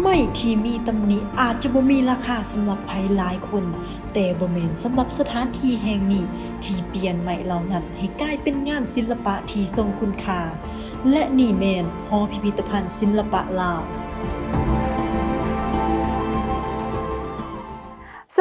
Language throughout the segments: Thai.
ไม่ที่มีตำหนิอาจจะบ่มีราคาสำหรับไผหลายคน แต่บ่แม่นสำหรับสถานที่แห่งนี้ ที่เปลี่ยนใหม่เหล่านั้นให้กลายเป็นงานศิลปะที่ทรงคุณค่า และนี่แมนหอพิพิธภัณฑ์ศิลปะลาว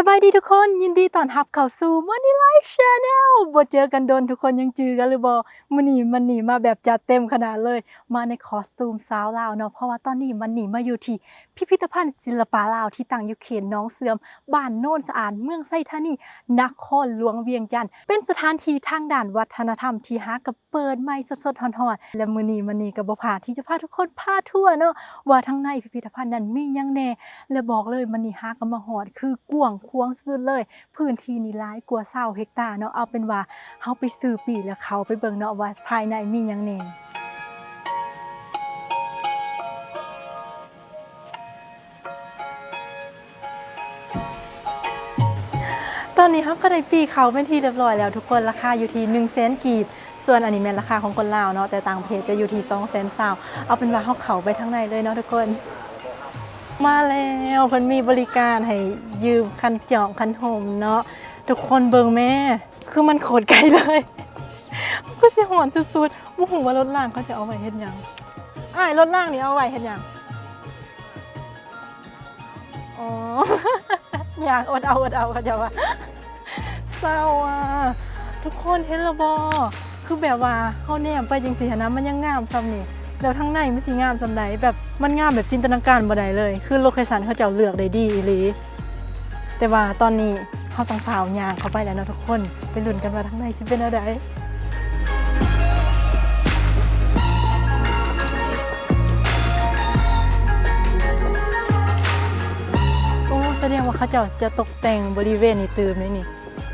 บายดีทุกคนยินดีต้อนรับเข้าสู่ Money Life Channel บ่เจอกันโดนทุกคนยังจือกันหรือบ่มื้อนี้มันนี่มาแบบจัดเต็มขนาดเลย มาในคอสตูมสาวลาวเนาะเพราะว่าตอนนี้มันนี่มาอยู่ที่พิพิธภัณฑ์ศิลปะลาวที่ตั้งอยู่เขตหน้องเสื่อมบ้านโน่นสะอาดเมืองไส้ธานีนครหลวงเวียงจันทน์เป็นสถานที่ทางด้านวัฒนธรรมที่หากับ เปิดใหม่สดๆหอนๆและมือนีมันนี่กับ่พาที่จะพาทุกคนพาทั่วเนาะว่าทั้งในพิพิธภัณฑ์นั้นมียังแน่และบอกเลยมันนี่ฮากนมาหอด คือกวางควงสุดเลย พื้นที่นี่หลายกว่าเศร้าเฮกตาร์เนาะเอาเป็นว่าเฮาไปสื่อปีแล้วเขาไปเบิ่งเนาะว่าภายในมียังแน่ อนนี้ครับก็ได้ปีเขาเป็นที่เรียบร้อยแล้วทุกคนราคาอยู่ที่1 0 0 0 0แสนกีบ ส่วนอันนี้แม่นราคาของคนลาวเนาะแต่ต่างประเทศจะอยู่ที่2 0 0 0 0 0ซาวเอาเป็นว่าเฮาเขาไปทางในเลยเนาะทุกคน มาแล้วเพิ่นมีบริการให้ยืมคันจองคันห่มเนาะทุกคนเบิงแม่ คือมันโคตรไกลเลยก็สิหอนสุดๆบ่ฮู้ว่ารถล่างเขาจะเอาไว้เฮ็ดหยังอ้ายรถล่างนี่เอาไว้เฮ็ดหยังอ๋อ อยากอดเอาอดเอาเขาจะว่าเศร้าอะทุกคนเห็นละบ่คือแบบว่าเฮาแนมไปจังซี่หันะมันยังงามซ้ำนี่แล้วทั้งในไม่ใช่งามสำใดแบบมันงามแบบจินตนาการบ่ได้เลย คือโลเคชันเขาเจ้าเลือกได้ดีอีหลีแต่ว่าตอนนี้เขาต้องฝ่าวยางเขาไปแล้วนะทุกคนไปลุ้นกันว่าทั้งในสิเป็นอะไร ดงว่าเขาเจ้าจะตกแต่งบริเวณนี้ตื่มเลยนี่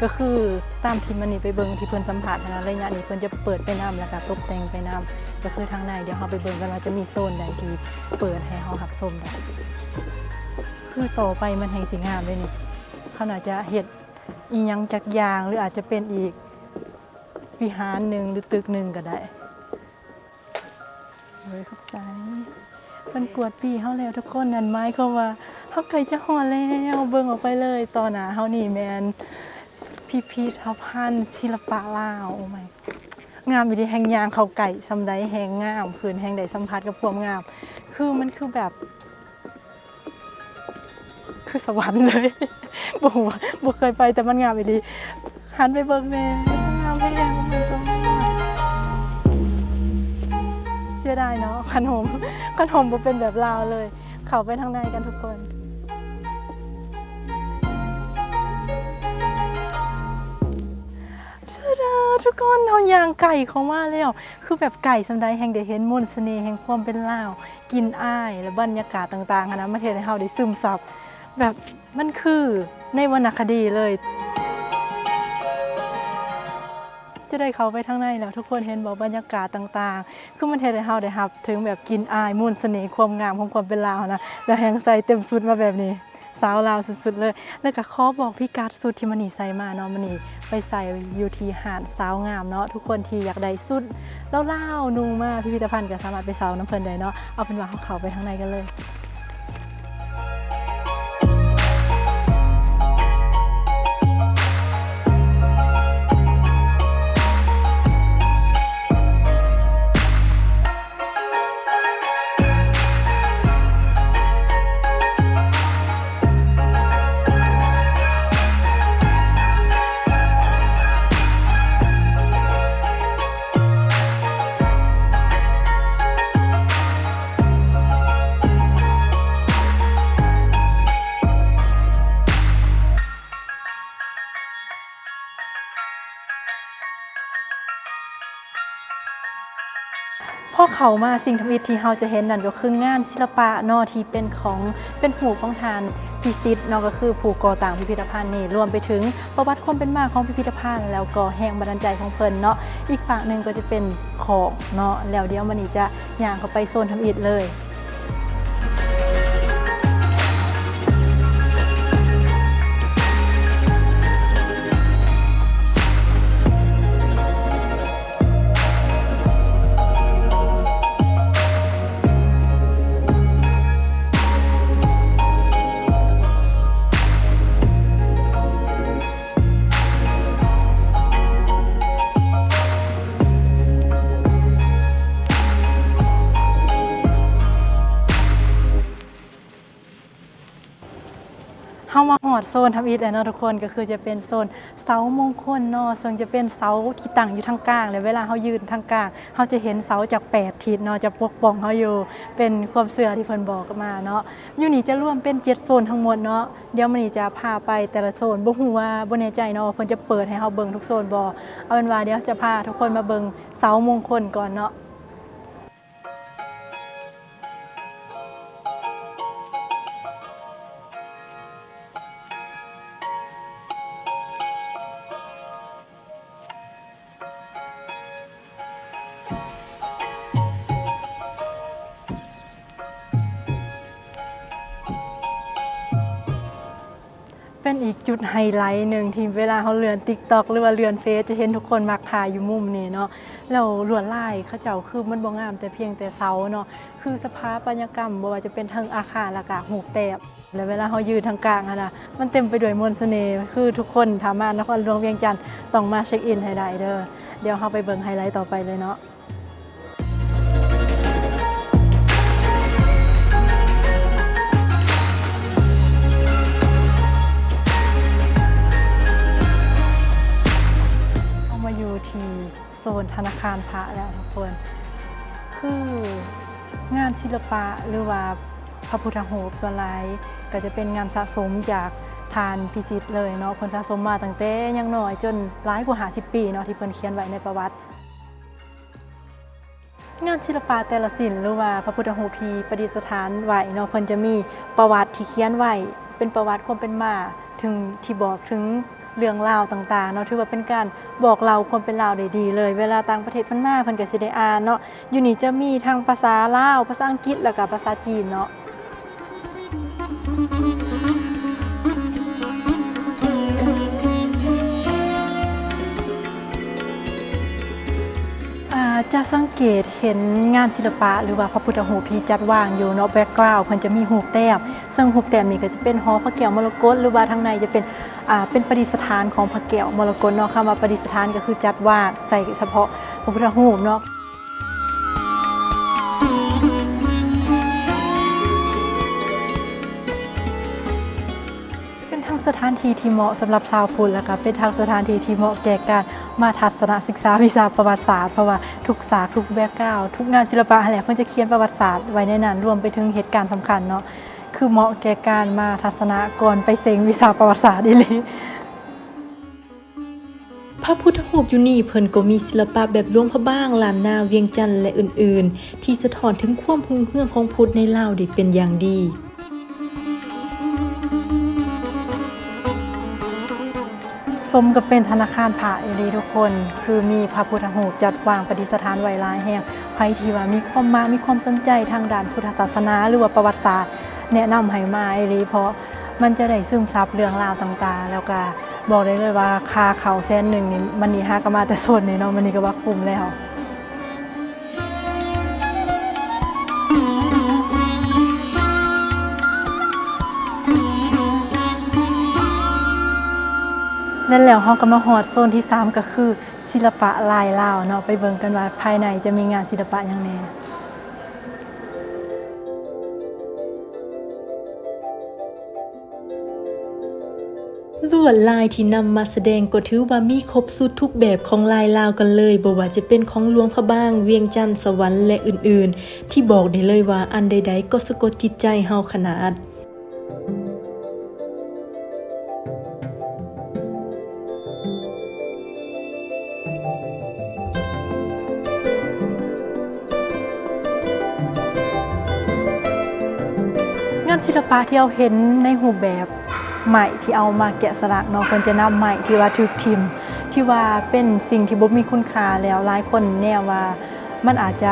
ก็คือตามที่มันนี่ไปเบิ่งที่เพิ่นสัมผัสนะระยะนี้เพิ่นจะเปิดไปน้ำแล้วก็ตกแต่งไปน้ำก็คือทางในเดี๋ยวเราไปเบิ่งกันว่าจะมีโซนใดที่เปิดให้เราหับชมได้คือต่อไปมันแห่งสิงามเลยนี่เขาน่าจจะเฮ็ดอีหยังจักยางหรืออาจจะเป็นอีกวิหารหนึ่งหรือตึกหนึ่งก็ได้เฮ้ยเข้าใจ เพิ่นกวดปีเฮาแล้วทุกคนนั่นหมายความว่าเฮาใกล้จะฮอดแล้วเบิ่งออกไปเลยตอนหน้าเฮานี่แม่นพิพิธภัณฑ์ศิลปะลาวโอ้ไม่งามอยู่ที่แห่งยางเขาไก่ซำใดแห่งงามคืนแห่งใดสัมผัสกับความงาม คือมันคือแบบ คือสวรรค์เลยบ่บ่เคยไปแต่มันงามอีหลีหันไปเบิ่งแม่งามแท้ๆมันก็ เสียดายเนาะขนมขนมบ่เป็นแบบลาวเลย เข้าไปทางในกันทุกคนเชดาทุกคนเอายางไก่เขามาแล้ว คือแบบไก่สำใดแห่งได้เห็นมนต์เสน่ห์แห่งความเป็นลาว กินอ้าย และบรรยากาศต่างๆนะมาเทศให้เฮาได้ซึมซับแบบมันคือในวรรณคดีเลย จะได้เข้าไปทางในแล้วทุกคนเห็นบอกบรรยากาศต่างๆ คือมันเทศให้เฮาได้รับ ถึงแบบกินอายมนต์เสน่ห์ความงามของความเป็นลาวนะแล้วแหงใส่เต็มสุดมาแบบนี้สาวลาวสุดๆเลย แล้วก็ขอบอกพี่กัดสุดที่มันนี่ใส่มาเนาะมันนี่ไปใส่อยู่ที่หาดสาวงามเนาะทุกคนที่อยากได้สุดเล่าๆนูมาพิพิธภัณฑ์ก็สามารถไปสาวน้ำเพลินได้เนาะเอาเป็นว่าเขาเข้าไปข้างในกันเลย เขามาสิ่งทำอิฐที่เราจะเห็นนั่นก็คืองานศิลปะเนาะที่เป็นของเป็นหูของทานพิซิตเนาะก็คือผู้ก่อตั้งพิพิธภัณฑ์นี่รวมไปถึงประวัติความเป็นมาของพิพิธภัณฑ์ แล้วก็แห่งบันดาลใจของเพิ่นเนาะอีกฝั่งหนึ่งก็จะเป็นของเนาะแล้วเดี๋ยวมันนี่จะย่างเข้าไปโซนทำอิฐเลยามาฮอดโซนทำอิฐเนาะทุกคนก็คือจะเป็นโซนเสามงคลเนาะซึ่งจะเป็นเสาที่ตั้งอยู่ทางกลางแล้วเวลาเฮายืนทางกลางเฮาจะเห็นเสาจากแปดทิศเนาะจะปกป้องเฮาอยู่เป็นความเชื่อที่เพิ่นบอกมาเนาะอยู่นี่จะร่วมเป็น7โซนทั้งหมดเนาะเดี๋ยวมื้อนี้จะพาไปแต่ละโซนบ่ฮู้ว่าบ่แน่ใจเนาะเพิ่นจะเปิดให้เฮาเบิ่งทุกโซนบ่เอาเป็นว่าเดี๋ยวจะพาทุกคนมาเบิ่งเสามงคลก่อนเนาะ จุดไฮไลท์หนึ่งที่เวลาเขาเลือนติ๊กต็อกหรือว่าเลือนเฟซจะเห็นทุกคนมักถ่ายอยู่มุมนี้เนาะแล้วลวดลายเขาเจ้าคือมันบ่งามแต่เพียงแต่เสาเนาะคือสภาพบรรยากรรมบ่ว่าจะเป็นทางอาคารละกะหูกแตบแล้วเวลาเขายืนทางกลางอะนะมันเต็มไปด้วยมนต์เสน่ห์คือทุกคนถามมานครหลวงเวียงจันทร์ต้องมาเช็คอินให้ได้เด้อเดี๋ยวเราไปเบิ่งไฮไลท์ต่อไปเลยเนาะ โซนธนาคารพระแล้วทุกคน คืองานศิลปะหรือว่าพระพุทธรูปส่วนหลายก็จะเป็นงานสะสมจากทานพิสิทธิ์เลยเนาะเพิ่นสะสมมาตั้งแต่ยังน้อยจนหลายกว่า50ปีเนาะที่เพิ่นเขียนไว้ในประวัติ งานศิลปะแต่ละศิลป์หรือว่าพระพุทธรูปที่ประดิษฐานไว้เนาะเพิ่นจะมีประวัติที่เขียนไว้เป็นประวัติความเป็นมาถึงที่บอกถึง เรื่องราวต่างๆเนาะถือว่าเป็นการบอกเราความเป็นราวได้ดีเลย เวลาต่างประเทศเพิ่นมาเพิ่นก็สิได้อ่านเนาะอยู่นี่จะมีทั้งภาษาลาวภาษาอังกฤษแล้วก็ภาษาจีนเนาะจะสังเกตเห็นงานศิลปะหรือว่าพระพุทธรูปที่จัดวางอยู่เนาะแบ็กกราวด์เพิ่นจะมีหูแต้มซึ่งหูแต้มนี่ก็จะเป็นหอพระแก้วมรกตหรือว่าทางในจะเป็น เป็นประดิษฐานของพระแก้วมรกตเนาะคำว่าประดิษฐานก็คือจัดวางใส่เฉพาะพระพุทธรูปเนาะเป็นทางสถานที่ที่เหมาะสำหรับชาวพุทธแล้วก็เป็นทางสถานที่ที่เหมาะแก่การมาทัศนศึกษาวิชาประวัติศาสตร์เพราะว่าทุกศาสตร์ทุกแบ็กกราวทุกงานศิลปะอะไรเพิ่นจะเขียนประวัติศาสตร์ไว้ในนั้นรวมไปถึงเหตุการณ์สำคัญเนาะ คือเหมาะแก่การมาทัศนะก่อนไปเซ็งวิชาประวัติศาสตร์อีหลีพระพุทธรูปอยู่นี่เพิ่นก็มีศิลปะแบบหลวงพระบ้างล้านนาเวียงจันทน์และอื่นๆ ที่สะท้อนถึงความหุ่งเฮืองของพุทธในลาวได้เป็นอย่างดีสมกับเป็นธนาคารพระอีหลีทุกคน คือมีพระพุทธรูปจัดวางประดิษฐานไว้หลายแห่งใครที่ว่ามีความมามีความสนใจทางด้านพุทธศาสนาหรือว่าประวัติศาสตร์ แนะนำให้มาไอีหลีเพราะมันจะได้ซึมซับเรื่องราวต่างๆ แล้วก็บอกได้เลยว่าค่าเขาแสนหนึ่งนี่มันนี่ฮากมาแต่โซนนี้เนาะมันนี่ก็ว่าคุ้มแล้วนั่นแล้วเฮาก็มาฮอดโซนที่ 3 ก็คือศิลปะลายลาวเนาะไปเบิ่งกันว่าภายในจะมีงานศิลปะยังแห น่วดลายที่นำมาแสดงก็ถือว่ามีครบสุดทุกแบบของลายลาวกันเลยบ่ว่าจะเป็นของหลวงพระบาง เวียงจันทร์สวรรค์และอื่นๆ ที่บอกได้เลยว่าอันใดๆ ก็สะกดจิตใจเฮาขนาดงานศิลปะที่เราเห็นในรูแบบ ใหม่ที่เอามาแกะสลักเนาะเพิ่นจะนำใหม่ที่ว่าถูกทิม ที่ว่าเป็นสิ่งที่บ่มีคุณค่าแล้วหลายคนแน่ว่ามันอาจจะ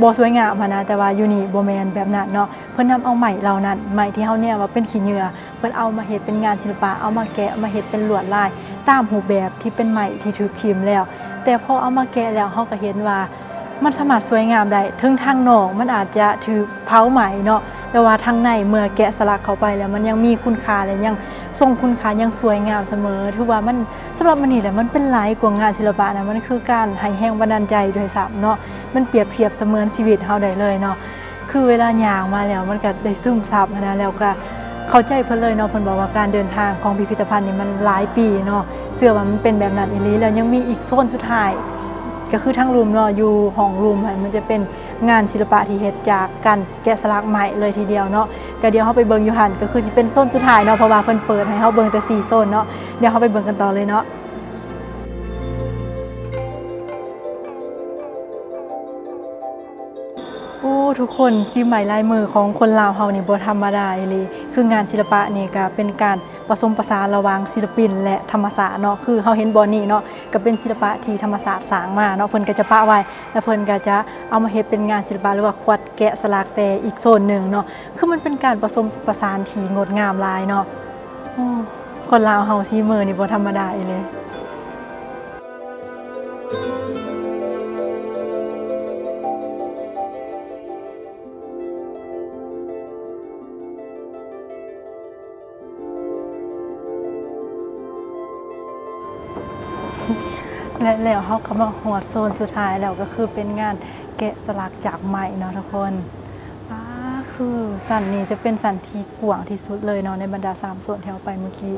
บ่สวยงามนะแต่ว่าอยู่นี่บ่แมนแบบนั้นเนาะเพิ่นนำเอาใหม่เหล่านั้นใหม่ที่เฮาแน่ว่าเป็นขี้เหงื่อเพิ่นเอามาเฮ็ดเป็นงานศิลปะเอามาแกะมาเฮ็ดเป็นลวดลาย ตามรูปแบบที่เป็นใหม่ที่ถูกทิมแล้ว แต่พอเอามาแกะแล้วเฮาก็เห็นว่า มันสามารถสวยงามได้ถึงทางนอกมันอาจจะถือเผาไหมเนาะ แต่ว่าทางในเมื่อแกะสลักเข้าไปแล้วมันยังมีคุณค่าและยังทรงคุณค่ายังสวยงามเสมอถือว่ามันสำหรับมันนี่แหละมันเป็นหลายกว่างานศิลปะนะมันคือการให้แห่งบันดาลใจโดยซ้ำเนาะมันเปรียบเทียบเสมือนชีวิตเฮาได้เลยเนาะคือเวลาย่างมาแล้วมันก็ได้ซึมซับนะแล้วก็เข้าใจเพิ่นเลยเนาะเพิ่นบอกว่าการเดินทางของพิพิธภัณฑ์นี่มันหลายปีเนาะเชื่อว่ามันเป็นแบบนั้นอีหลีแล้วยังมีอีกโซนสุดท้ายก็คือทั้งรูมเนาะอยู่ห้องรูมมันจะเป็น งานศิลปะที่เฮ็ดจากการแกะสลักใหม่เลยทีเดียวเนาะก็เดี๋ยวเฮาไปเบิ่งอยู่หันก็คือสิเป็นโซนสุดท้ายเนาะเพราะว่าเพิ่นเปิดให้เฮาเบิ่งแต่สี่โซนเนาะเดี๋ยวเฮาไปเบิ่งกันต่อเลยเนาะโอ้ทุกคนซีใหม่ลายมือของคนลาวเฮานี่บ่ธรรมดาอีหลีคืองานศิลปะนี่ก็เป็นการ ผสมผสานระหว่างศิลปิน และธรรมศาสตร์เนาะคือเฮาเห็นบอนี่เนาะก็เป็นศิลปะที่ธรรมศาสตร์สร้างมาเนาะเพิ่นก็จะปะไว้แล้วเพิ่นก็จะเอามาเฮ็ดเป็นงานศิลปะหรือว่าควัดแกะสลักแต่อีกโซนหนึ่งเนาะคือมันเป็นการผสมผสานที่งดงามหลายเนาะคนลาวเฮาซีเมอร์นี่บ่ธรรมดาอีหลี และแล้วเขาก็มาหัวโซนสุดท้ายแล้วก็คือเป็นงานแกะสลักจากไม้เนาะทุกคนคือสันนี้จะเป็นสันที่กว้างที่สุดเลยเนาะในบรรดาสามส่วนที่เราไปเมื่อกี้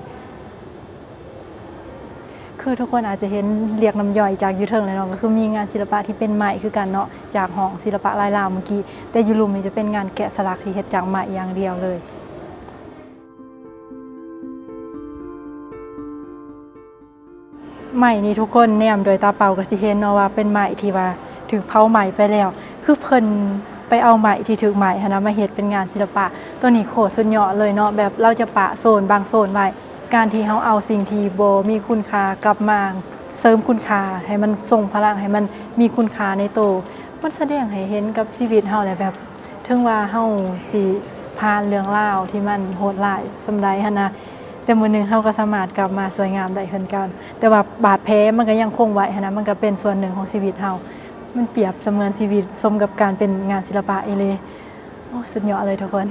คือทุกคนอาจจะเห็นเรียกน้ำย่อยจากยูเทิงเลยเนาะก็คือมีงานศิลปะที่เป็นไม้คือกันเนาะจากห้องศิลปะลายลาวเมื่อกี้แต่ยูรุมนี่จะเป็นงานแกะสลักที่เฮ็ดจากไม้อย่างเดียวเลย ใหม่นี่ทุกคนแนมโดยตาเปล่าก็สิเห็นเนาะว่าเป็นใหม่ที่ว่าถือเผาใหม่ไปแล้ว คือเพิ่นไปเอาใหม่ที่ถือใหม่หั้นนะมาเฮ็ดเป็นงานศิลปะ ตัวนี้โคตรสุดยอดเลยเนาะแบบเราจะปะโซนบางโซนไว้การที่เฮาเอาสิ่งที่โบมีคุณค่ากลับมาเสริมคุณค่าให้มันทรงพลังให้มันมีคุณค่าในโตวมันแสดงให้เห็นกับชีวิตเฮาแหละแบบถึงว่าเฮาสิผ่านเรื่องราวที่มันโหดร้ายสำใดหันนะ แต่มือหนึงเขาก็สามารถกลับมาสวยงามได้เช่นกัน แต่ว่าบาดแผลมันก็ยังคงไว้หั้นะมันก็เป็นส่วนหนึ่งของชีวิตเขามันเปรียบเสมือนชีวิตสมกับการเป็นงานศิลปะเอเลยโอ้สุดยอดเลยทุกคน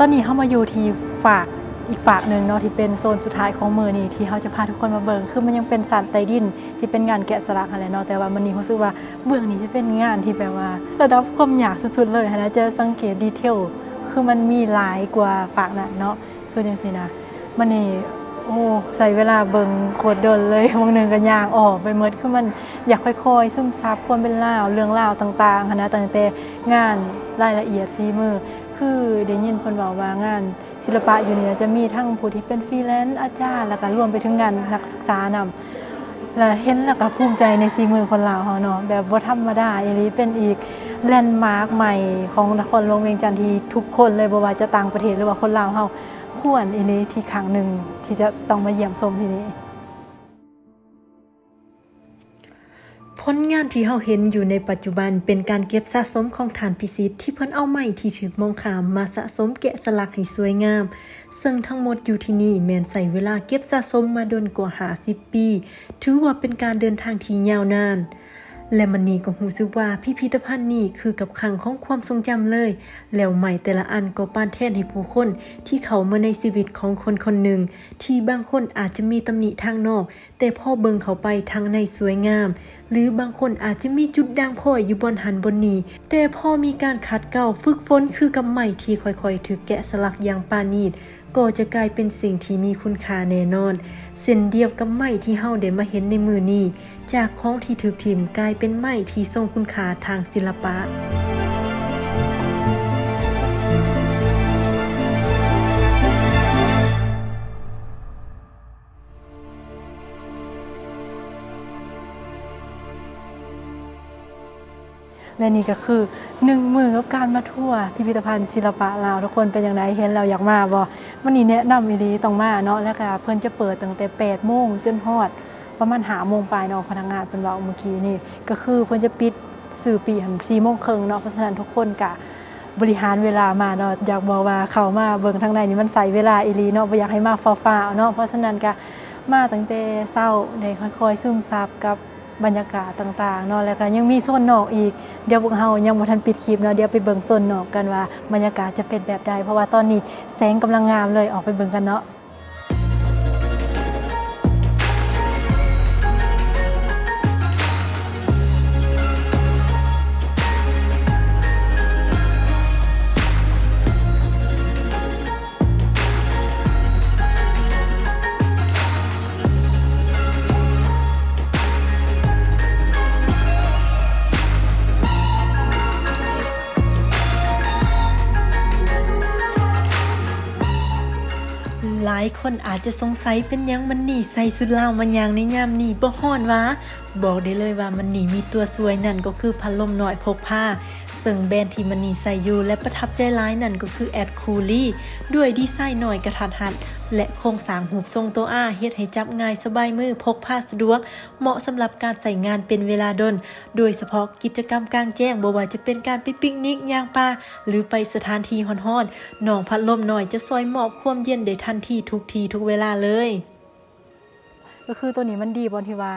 ตอนนี้เข้ามาอยู่ที่ฝากอีกฝากหนึ่งเนาะที่เป็นโซนสุดท้ายของมือนี่ที่เขาจะพาทุกคนมาเบิงคือมันยังเป็นสันไตดินที่เป็นงานแกะสลักอะไรเนาะแต่ว่ามันนี่รู้สึกว่าเบื้องนี้จะเป็นงานที่แปลว่าระดับความอยากสุดๆเลยนะจะสังเกตดีเทลคือมันมีหลายกว่าฝากนั้นเนาะคือจังซี่นะมันนี่โอ้ใส่เวลาเบิงโคตรเดินเลยวงหนึ่งกันยางออกไปหมดคือมันอยากค่อยๆ ซึมซับความเป็นล่าวเรื่องราวต่างๆนะตั้งแต่งานรายละเอียดซีมือ คือได้ยินเพิ่นบอกว่างานศิลปะอยู่นี่จะมีทั้งผู้ที่เป็นฟรีแลนซ์อาจารย์ แล้วก็รวมไปถึงงานนักศึกษานำแล้วเห็นแล้วก็ภูมิใจในสีมือคนลาวเฮาเนาะแบบบ่ธรรมดาอีหลีเป็นอีกแลนด์มาร์คใหม่ของนครหลวงเวียงจันทน์ที่ทุกคนเลยบ่ว่าจะต่างประเทศหรือว่าคนลาวเฮาควรอีหลีที่ครั้งหนึ่งที่จะต้องมาเยี่ยมชมที่นี่ ลงานที่เราเห็นอยู่ในปัจจุบันเป็นการเก็บสะสมของฐานพิสิทธิ์ที่เพิ่นเอาไม้ที่ถึกมองขามมาสะสมแกะสลักให้สวยงาม ซึ่งทั้งหมดอยู่ที่นี่แมนใส่เวลาเก็บสะสมมาดนกว่า50ปี ถือว่าเป็นการเดินทางที่ยาวนาน และมันนี่ก็รู้สึกว่าพิพิธภัณฑ์นี้คือกับขังของความทรงจำเลย แล้วใหม่แต่ละอันก็ปานแทนให้ผู้คน ที่เขามาในชีวิตของคนคนหนึ่ง ที่บางคนอาจจะมีตำหนิทางนอก แต่พ่อเบิงเขาไปทางในสวยงาม หรือบางคนอาจจะมีจุดด่างพร้อยอยู่บนหันบนนี้แต่พอมีการขัดเกลาฝึกฝนคือกับใหม่ที่ค่อยๆ ถือแกะสลักอย่างปานีต ก็จะกลายเป็นสิ่งที่มีคุณค่าแน่นอน เส้นเดียวกับไม้ที่เฮาได้มาเห็นในมือนี้ จากของที่ถูกทิ่มกลายเป็นไม้ที่ทรงคุณค่าทางศิลปะ และนี่ก็คือหนึ่งมือกับการมาทั่วพิพิธภัณฑ์ศิลปะลาวทุกคนเป็นอย่างไรเห็นเราอยากมาบ่วันนี้แนะนำอีหลีต้องมาเนาะแล้วก็เพิ่นจะเปิดตั้งแต่8โมงจนฮอดประมาณหาโมงปลายเนาะพนักงานเพิ่นว้าเมื่อกี้นี่ก็คือเพิ่นจะปิดสื่อปีหัน4โมงครึ่งเนาะเพราะฉะนั้นทุกคนก็บริหารเวลามาเนาะอยากบอกว่าเข้ามาเบิ่งทางในนี่มันใส่เวลาอีลีเนาะบ่อยากให้มาฟ้าๆเนาะเพราะฉะนั้นก็มาตั้งแต่เช้าได้ค่อยๆซึมซับกับ บรรยากาศต่างๆเนาะแล้วก็ยังมีโซนนอกอีกเดี๋ยวพวกเฮายังบ่ทันปิดคลิปเนาะเดี๋ยวไปเบิ่งโซนนอกกันว่าบรรยากาศจะเป็นแบบใดเพราะว่าตอนนี้แสงกำลังงามเลยออกไปเบิ่งกันเนาะายคนอาจจะสงสัยเป็นยังมันหนีใส่สุดเล่ามันยางในยามหนีบ่ฮ้อนวะ บอกได้เลยว่ามันหนีมีตัวสวยนั่นก็คือพัดลมน้อยพกผ้า ซึ่งแบรนด์ที่มันนีใส่อยู่และประทับใจร้ายนั่นก็คือแอดคูลี่ด้วยดีไซน์หน่อยกระทัดหัด และโครงสร้างหูทรงตัวอ้าเฮ็ดให้จับง่ายสบายมือพกพาสะดวก เหมาะสำหรับการใส่งานเป็นเวลาดน โดยเฉพาะกิจกรรมกลางแจ้งบ่ว่าจะเป็นการไปปิกนิกย่างป่าหรือไปสถานที่ฮ้อนๆน้องพัดลมหน่อยจะซอยหมอบความเย็นได้ทันทีทุกทีทุกเวลาเลย ก็คือตัวนี้มันดีบอนที่ว่า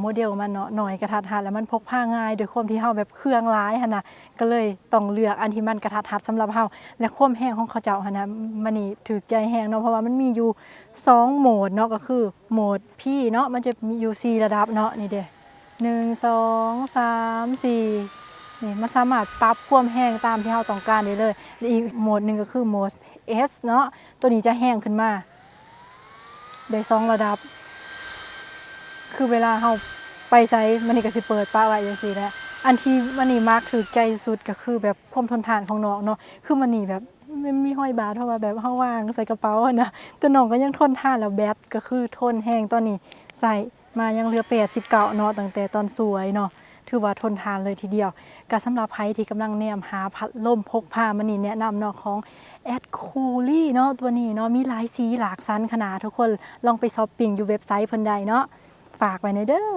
โมเดลมันเนาะหน่อยกระทัดหัดแล้วมันพกพาง่ายโดยความที่เฮาแบบเครื่องร้ายหั่นน่ะก็เลยต้องเลือกอันที่มันกระทัดหัดสำหรับเฮาและความแห้งของเขาเจ้าหั่นน่ะมันนี่ถูกใจแห้งเนาะเพราะว่ามันมีอยู่สองโหมดเนาะก็คือโหมดพี่เนาะมันจะมีอยู่สี่ระดับเนาะนี่เด้หนึ่งสองสามสี่นี่มันสามารถปรับความแห้งตามที่เราต้องการได้เลยและอีกโหมดหนึ่งก็คือโหมด S เนาะตัวนี้จะแห้งขึ้นมา ได้สองระดับ คือเวลาเราไปใช้มันนี่ก็สิเปิดป้าไว้จังซี่แหละอันที่มันนี่มากถือใจสุดก็คือแบบความทนทานของน้องเนาะคือมันนี่แบบไมันมีห้อยบาทเพราะว่าแบบเฮาวางใส่กระเป๋าอะนะแต่น้องก็ยังทนทานแล้วแบตก็คือทนแห้งตอนนี้ใส่มายังเหลือ89เก่านาะตั้งแต่ตอนสวยเนาะถือว่าทนทานเลยทีเดียวก็สำหรับใครที่กำลังแนมหาพัดลมพกพามันนี่แนะนำเนาะของแอดคูลี่เนาะตัวนี้เนาะมีหลายสีหลากสันขนาดทุกคนลองไปช้อปปิ้งอยู่เว็บไซต์เพิ่นได้เนาะ ฝากไว้ในเด้อ